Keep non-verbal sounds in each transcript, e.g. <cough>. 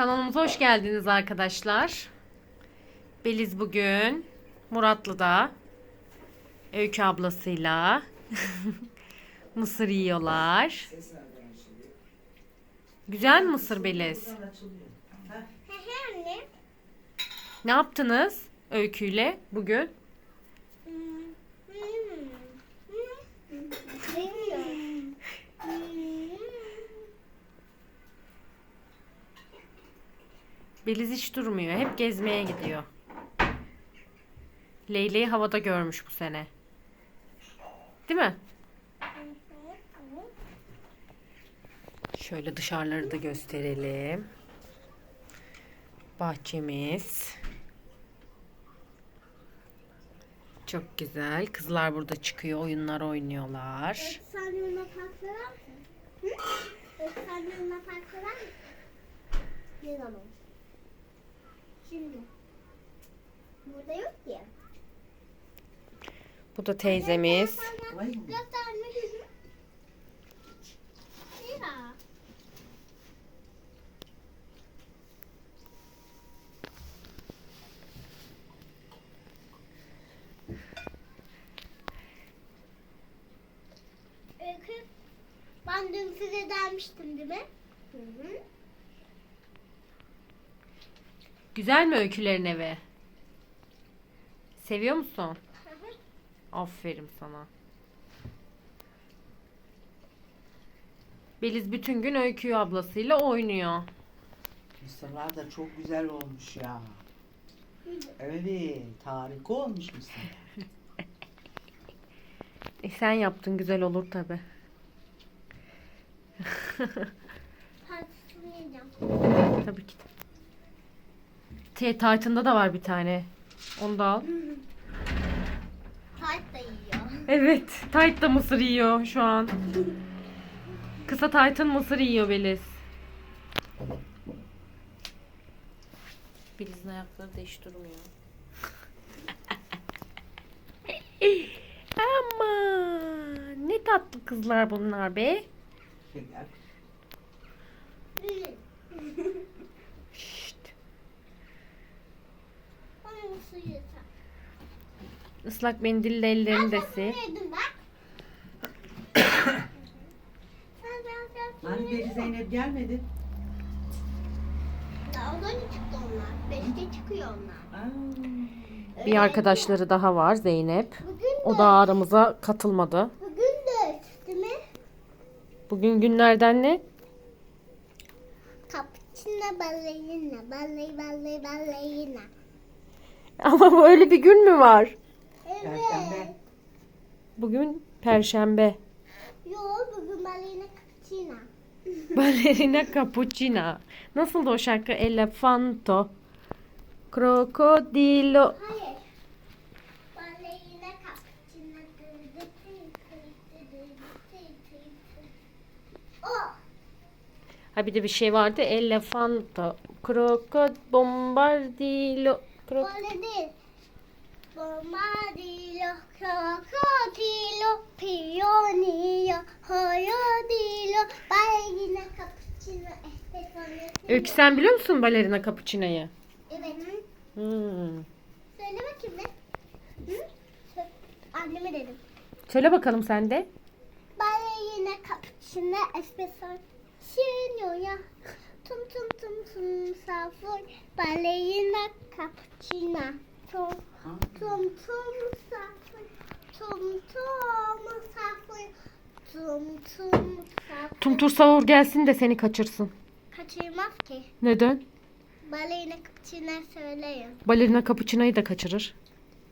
Kanalımıza hoş geldiniz arkadaşlar. Beliz bugün Muratlı'da Öykü ablasıyla <laughs> mısır yiyorlar. Güzel mısır Beliz? Ne yaptınız Öykü'yle bugün? Beliz hiç durmuyor. Hep gezmeye gidiyor. Leyle'yi havada görmüş bu sene. Değil mi? Şöyle dışarıları da gösterelim. Bahçemiz. Çok güzel. Kızlar burada çıkıyor. Oyunlar oynuyorlar. Sen Luna Park'ta? Hı? Sen Luna Park'ta mısın? Ne zaman? Şimdi. Burada yok ki. Bu da teyzemiz. Ya. Ben dün size dermiştim değil mi? Hı hı. Güzel mi öykülerin evi? Seviyor musun? Hı hı. Aferin sana. Beliz bütün gün Öykü ablasıyla oynuyor. Mısırlar da çok güzel olmuş ya. Evet, harika olmuş mısır. <laughs> E sen yaptın güzel olur tabi. Tabii ki. Titan'da da var bir tane. Onu da al. Tart da yiyor. Evet, Titan da mısır yiyor şu an. Kısa Titan mısır yiyor Beliz. Beliz'in ayakları da hiç durmuyor. <laughs> Ama ne tatlı kızlar bunlar be. Şeker. Şşt. Bana suyu yeter. Islak mendille ellerini de sil. Hani Beri Zeynep gelmedi. Daha önce çıktı onlar. Beşte çıkıyor onlar. Aa, Bir arkadaşları daha var Zeynep. Bugün O da aramıza katılmadı. bugün de değil mi? Bugün günlerden ne? Cappuccino ballerina, balleri balleri ballerina. Ama bu öyle bir gün mü var? Perşembe. Bugün Perşembe. Yo bugün ballerina cappuccino. <laughs> Ballerina cappuccino. Nasıldı o şarkı? Elefanto. Krokodilo. Hayır. Ballerina cappuccino. O. Ha bir de bir şey vardı. Elefanto. Krokod bombardilo. Krok Böyle değil. Bombardilo, crocodilo, pionio, hoyodilo, ballerina cappuccino, espresso. Öykü sen biliyor musun balerina cappuccino'yu? Evet. Hmm. Söyle bakayım ne? Hı? Sö- Anneme dedim. Söyle bakalım sen de. Ballerina cappuccino, espresso. Signora. Tum tum tum tum safur. Ballerina cappuccino. Tum tum tum safur. Tum tum safur. Tum tum safur. Tumtur sahur gelsin de seni kaçırsın. Kaçırmaz ki. Neden? Ballerina cappuccino söyleyin. Balerina cappuccino'yu da kaçırır.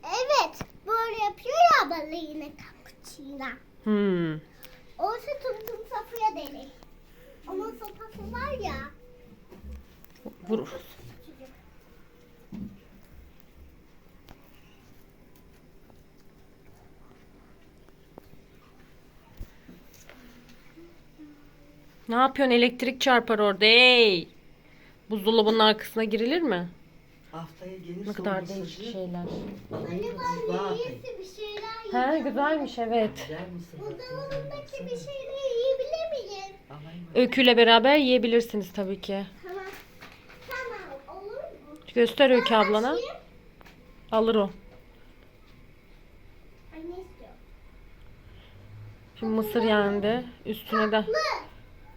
Evet. Böyle yapıyor ya ballerina cappuccino. Hmm. Oysa tum tum safıya deli. Onun sopası var ya. Vur. Ne yapıyorsun? Elektrik çarpar orada. Hey! Buzdolabının arkasına girilir mi? Haftaya gelir Ne kadar değişik şeyler. Anne iyisi bir şeyler He yiyeceğim. güzelmiş evet. Buzdolabındaki bir şeyler yiyebilir miyim? Öyküyle beraber yiyebilirsiniz tabii ki. Tamam. Göster Öykü ablana. Alır o. Anne istiyor. Şimdi mısır yendi. Üstüne de Tatlı.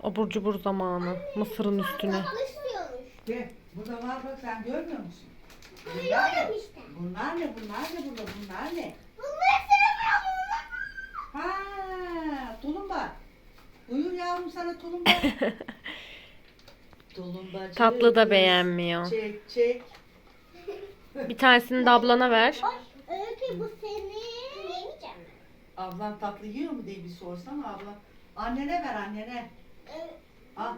Abur cubur zamanı. Mısırın üstüne. Gel. Burada var bak sen görmüyor musun? Biliyorum işte. Bunlar ne? Bunlar ne burada? Bunlar ne? Bunları sevmiyorum. Ha, tulumba. Buyur yavrum sana tulumba. <laughs> Tulumbacı. Tatlı da beğenmiyor. Çek çek. <laughs> Bir tanesini de ablana ver. Ay, Öykü bu senin. Yemeyeceğim? Ablan tatlı yiyor mu diye bir sorsana abla. Annene ver annene. Al.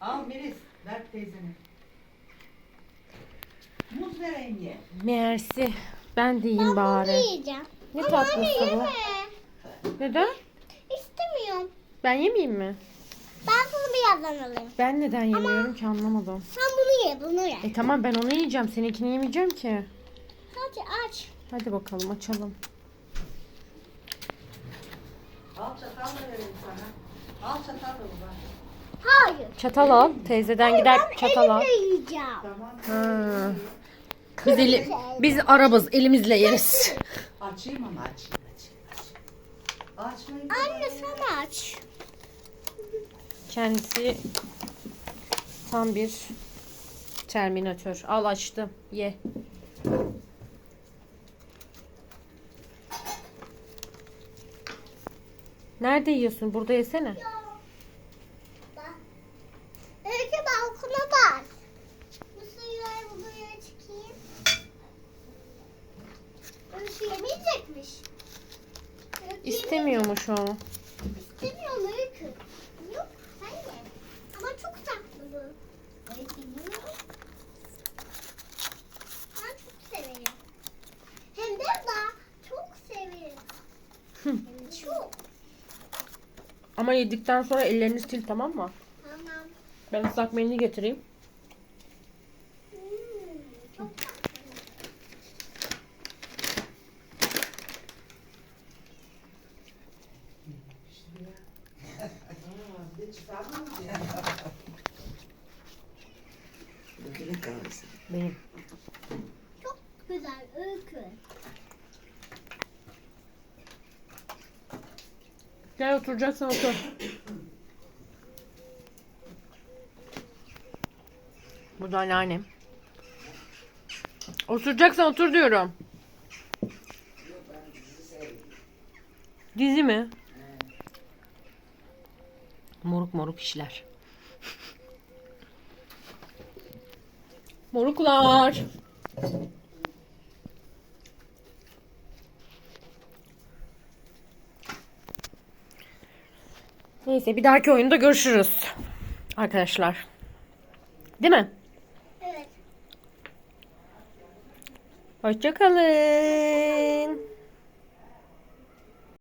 Al Melis. Ver teyzene. Muz vereyim ye. Mersi. Ben de yiyeyim bari. yiyeceğim. Ne Ama tatlısı bu? yeme. Neden? İstemiyorum. Ben yemeyeyim mi? Ben bunu birazdan alayım. Ben neden yemiyorum ki anlamadım. Sen bunu ye, bunu ye. E tamam ben onu yiyeceğim. Seninkini yemeyeceğim ki. Hadi aç. Hadi bakalım açalım. Al çatal da vereyim sana. Al çatal da baba. Hayır. Çatal al. Teyzeden gider çatal al. elimle yiyeceğim. Tamam. Ha. Biz, eli, biz arabız. Elimizle yeriz. <laughs> Açayım ama açayım açayım açayım. Açmayın. Anne sen aç. Kendisi tam bir terminatör. Al açtım. Ye. Nerede yiyorsun? Burada yesene. Bak. Öykü balkona bak. Bu suyu buraya çıkayım. Öykü yemeyecekmiş. Öykü İstemiyormuş o. İstemiyorum Öykü. Yok sen ye. Ama çok tatlı bu. Öykü yiyor. Ben çok severim. Hem de daha çok severim. Ama yedikten sonra ellerini sil tamam mı? Tamam. Ben ıslak mendil getireyim. Hmm, çok tatlı. Aa, bir de çıkarma mı diye. Ödülün kahvesi. Benim. Çok güzel öykü. Gel oturacaksan otur. Bu da anneannem. Oturacaksan otur diyorum. Dizi mi? Moruk moruk işler. Moruklar. Neyse bir dahaki oyunda görüşürüz. Arkadaşlar. Değil mi? Evet. Hoşçakalın.